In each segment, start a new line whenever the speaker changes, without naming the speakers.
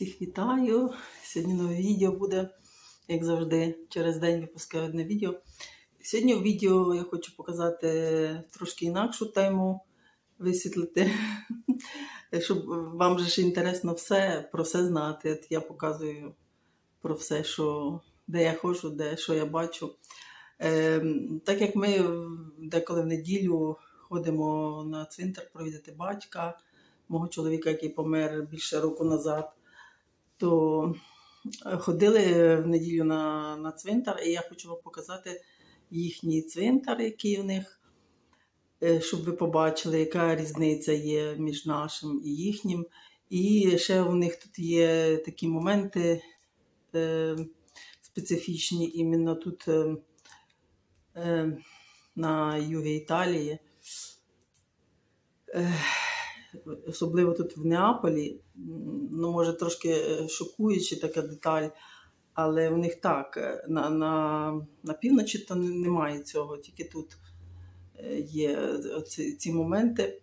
Всіх вітаю. Сьогодні нове відео буде, як завжди, через день випускаю одне відео. Сьогодні в відео я хочу показати трошки інакшу тему, висвітлити, щоб вам же ж інтересно все про все знати. От я показую про все, що, де я ходжу, де що я бачу. Ем, так як ми деколи в неділю ходимо на цвинтар провідати батька, мого чоловіка, який помер більше року назад, то е, ходили в неділю на, на цвинтар, і я хочу вам показати їхній цвинтар, який у них, е, щоб ви побачили, яка різниця є між нашим і їхнім. І ще у них тут є такі моменти е, специфічні, іменно тут е, е, на югі Італії. Е, особливо тут в Неаполі, ну, може, трошки е, шокуюча така деталь, але у них так, е, на, на, на півночі то немає цього, тільки тут е, є оці, ці моменти.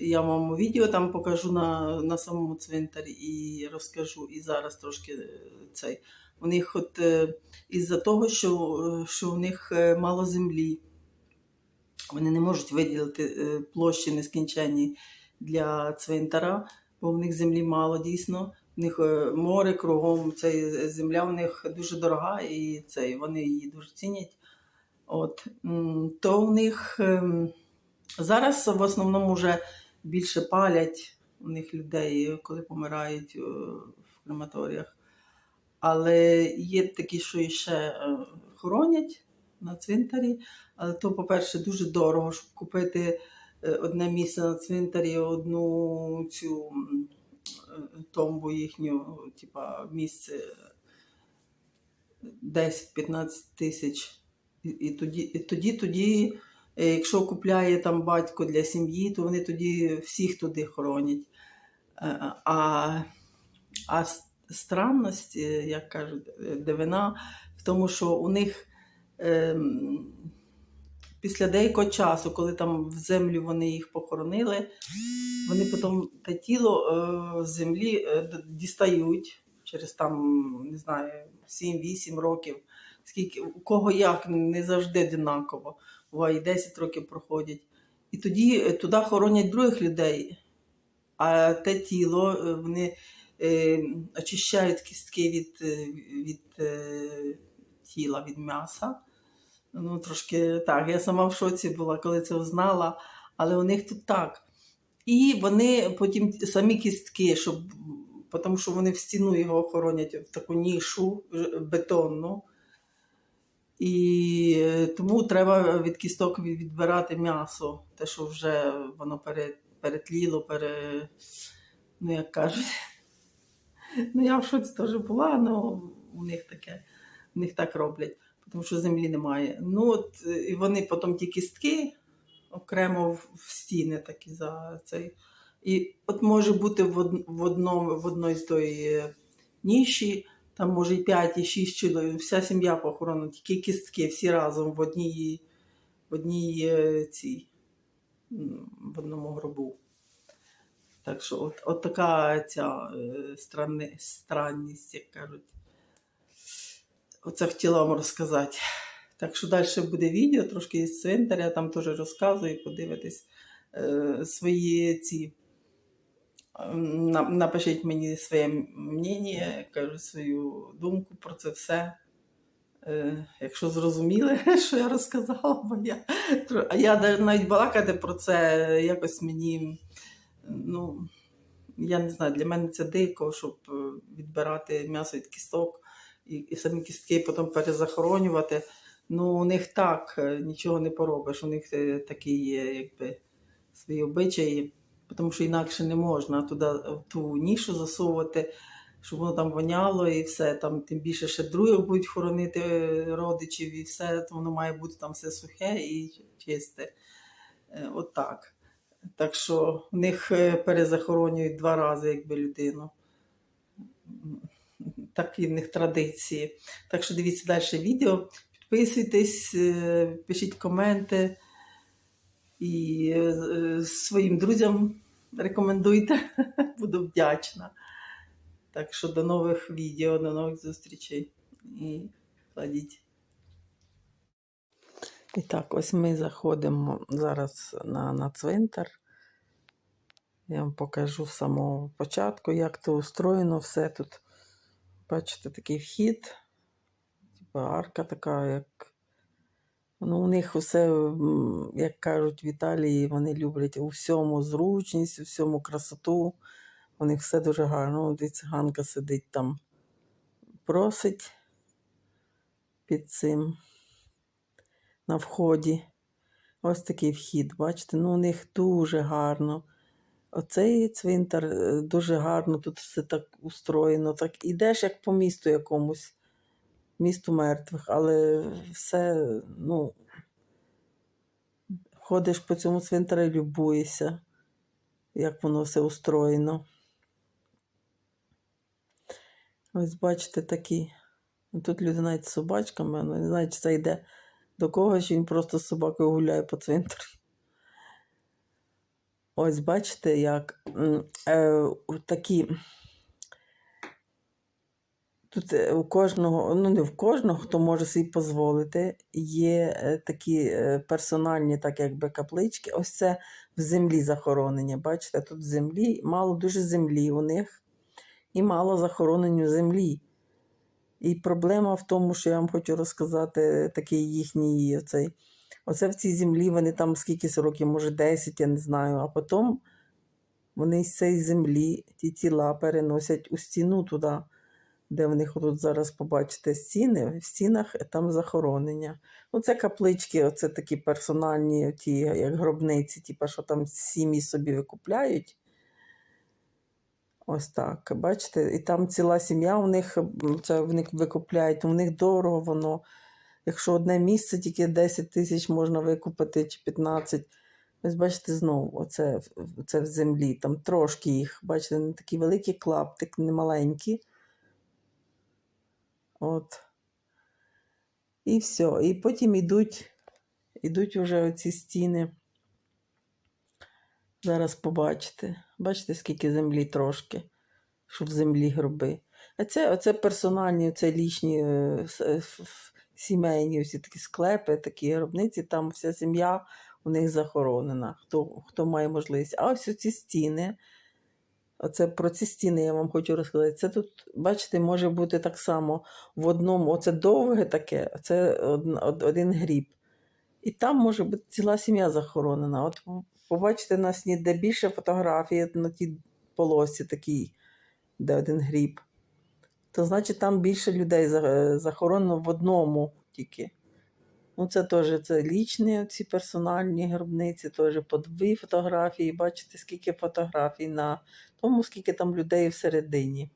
Я вам відео там покажу на, на самому цвинтарі і розкажу. І зараз трошки цей. У них от із-за того, що, що у них мало землі, вони не можуть виділити площі нескінченні для цвинтара, бо в них землі мало дійсно. В них е, море кругом, цей земля в них дуже дорога, і цей, вони її дуже цінять. От, то в них ем, зараз в основному вже більше палять у них людей, коли помирають е, в крематоріях. Але є такі, що іще е, хоронять на цвинтарі. Але то, по-перше, дуже дорого, щоб купити е, одне місце на цвинтарі, одну цю е, томбу їхню, типа місце 10-15 тисяч. І, тоді, і тоді, тоді, е, якщо купляє там батько для сім'ї, то вони тоді всіх туди хоронять. Е, А, а странність, е, як кажуть, е, дивина в тому, що у них ем, після деякого часу, коли там в землю вони їх похоронили, вони потім те тіло е, з землі е, дістають через там, не знаю, 7-8 років. Скільки, у кого як, не завжди однаково. Буває, і 10 років проходять. І тоді е, туди хоронять других людей, а те тіло вони е, очищають кістки від, від е, тіла, від м'яса. Ну, трошки так. Я сама в шоці була, коли це узнала, але у них тут так. І вони потім самі кістки, щоб, тому що вони в стіну його охоронять в таку нішу бетонну. І тому треба від кісток відбирати м'ясо, те, що вже воно перетліло, пере, ну як кажуть. Ну, я в шоці теж була, але у них таке, у них так роблять, тому що землі немає. Ну, от, е, і вони потім ті кістки окремо в, стіни такі за цей. І от може бути в, од, в, одному, в одній тої ніші, там може і 5, і 6 чоловік, вся сім'я похоронена, тільки кістки всі разом в одній, в одній е, цій, в одному гробу. Так що от, от така ця е, странність, як кажуть. Оце хотіла вам розказати. Так що далі буде відео, трошки із цвинтаря, там теж розказую, подивитись е, свої ці. Напишіть мені своє мнення, кажу свою думку про це все. Е, якщо зрозуміли, що я розказала, бо я, а я навіть балакати про це якось мені, ну, я не знаю, для мене це дико, щоб е, відбирати м'ясо від кісток і, і самі кістки потім перезахоронювати. Ну, у них так, е, нічого не поробиш. У них е, такі є, якби, свої обичаї, тому що інакше не можна туди в ту нішу засовувати, щоб воно там воняло і все. Там, тим більше ще других будуть хоронити е, родичів і все, воно має бути там все сухе і чисте. Е, Отак. Так що в них е, перезахоронюють два рази, якби людину. М, Такі в них традиції. Так що дивіться далі відео. Підписуйтесь, е, пишіть коменти і е, е, своим друзьям рекомендуйте. Буду вдячна. Так що до нових відео, до нових зустрічей. І кладіть. І так, ось ми заходимо зараз на, на цвинтар. Я вам покажу з самого початку, як то устроєно все тут. Бачите, такий вхід, типу арка така, як. Ну, у них усе, як кажуть в Італії, вони люблять у всьому зручність, у всьому красоту. У них все дуже гарно. От і циганка сидить там, просить під цим на вході. Ось такий вхід, бачите, ну у них дуже гарно. Оцей цвинтар е, дуже гарно, тут все так устроєно. Так ідеш як по місту якомусь, місту мертвих, але все, ну, ходиш по цьому цвинтару і любуєшся, як воно все устроєно. Ось бачите такі. Тут люди навіть з собачками, не знаю, чи це йде до когось, він просто з собакою гуляє по цвинтарі. Ось бачите, як е, такі. Тут е, у кожного, ну не в кожного, хто може собі дозволити, є е, такі е, персональні, так якби каплички. Ось це в землі захоронення. Бачите, тут в землі, мало дуже землі у них і мало захоронень у землі. І проблема в тому, що я вам хочу розказати, такий їхній оцей. Оце в цій землі вони там скільки років, може 10, я не знаю. А потім вони з цієї землі ті тіла переносять у стіну туди, де в них тут зараз побачите стіни. В стінах там захоронення. Ну, це каплички, оце такі персональні, ті, як гробниці, типу, що там сім'ї собі викупляють. Ось так. Бачите, і там ціла сім'я у них, це в них викупляють, у них дорого воно. Якщо одне місце тільки 10 тисяч можна викупити чи 15. Ось бачите, знову оце, це в землі. Там трошки їх, бачите, не такі великі клаптик, не маленькі. От. І все. І потім йдуть, йдуть вже оці стіни. Зараз побачите. Бачите, скільки землі трошки, що в землі гроби. А це оце персональні, це лічні е, е, сімейні всі такі склепи, такі гробниці, там вся сім'я у них захоронена, хто, хто має можливість. А ось ці стіни. Оце про ці стіни я вам хочу розказати. Це тут, бачите, може бути так само в одному, оце довге таке, це од- од- один гріб. І там може бути ціла сім'я захоронена. От побачите на сні, де більше фотографій на тій полосі такій, де один гріб. То значить там більше людей е, захоронено в одному тільки. Ну, це теж це лічні ці персональні гробниці, теж по дві фотографії. Бачите, скільки фотографій на тому, скільки там людей всередині.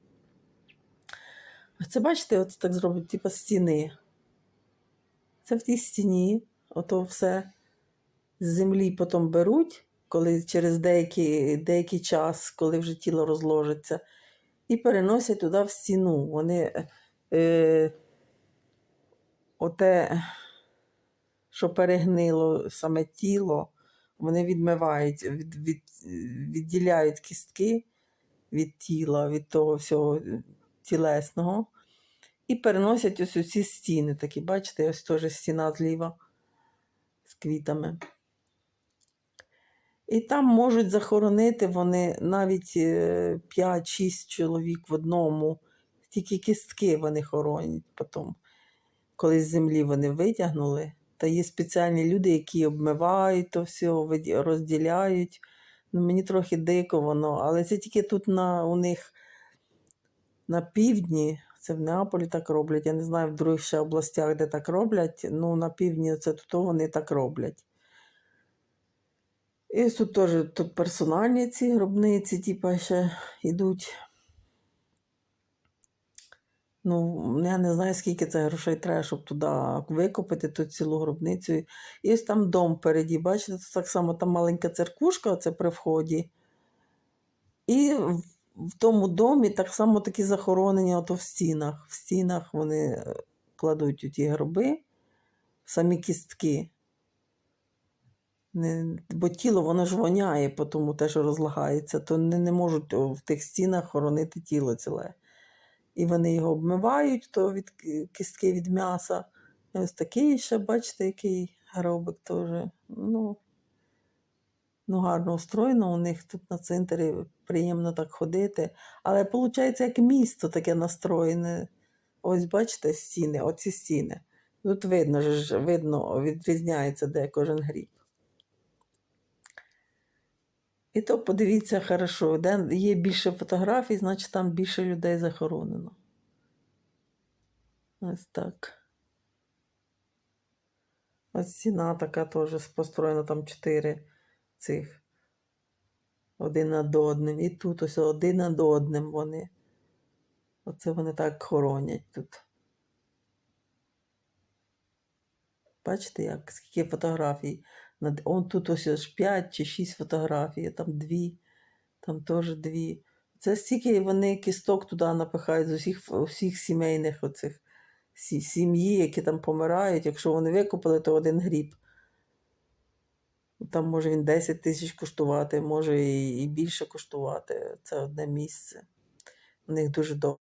Це бачите, от так зроблять, типу стіни. Це в тій стіні, ото все з землі потім беруть, коли через деякий, деякий час, коли вже тіло розложиться, і переносять туди в стіну. Вони е, оте, що перегнило саме тіло, вони відмивають, від, від, відділяють кістки від тіла, від того всього тілесного. І переносять ось ці стіни такі, бачите, ось теж стіна зліва з квітами. І там можуть захоронити вони навіть е, 5-6 чоловік в одному, тільки кістки вони хоронять потім. Коли з землі вони витягнули, та є спеціальні люди, які обмивають то все, розділяють. Ну, мені трохи дико воно, але це тільки тут на, у них на півдні, це в Неаполі так роблять. Я не знаю в других ще областях, де так роблять. Ну, на півдні це тут вони так роблять. І тут теж тут персональні ці гробниці, типа, ще йдуть. Ну, я не знаю, скільки це грошей треба, щоб туди викопати ту цілу гробницю. І ось там дом впереді, бачите, це так само там маленька церквушка, це при вході. І в, в тому домі так само такі захоронення ото в стінах. В стінах вони е, кладуть у ті гроби, самі кістки. Не, бо тіло воно ж воняє, по тому те, що розлагається, то не, не можуть в тих стінах хоронити тіло ціле. І вони його обмивають, то від кістки від м'яса. І ось такий ще, бачите, який гробик теж. Ну, ну, гарно устроєно у них тут на центрі приємно так ходити. Але виходить, як місто таке настроєне. Ось бачите стіни, оці стіни. Тут видно, ж, видно, відрізняється де кожен гріб. І то подивіться хорошо, де є більше фотографій, значить там більше людей захоронено. Ось так. Ось стіна така теж построєна, там чотири цих один над одним. І тут ось один над одним вони. Оце вони так хоронять тут. Бачите, як скільки фотографій. Он тут ось аж 5 чи 6 фотографій, там дві, там теж дві. Це стільки вони кісток туди напихають з усіх, усіх сімейних оцих сім'ї, які там помирають. Якщо вони викопали, то один гріб. Там може він 10 тисяч коштувати, може і, більше коштувати. Це одне місце. У них дуже довго.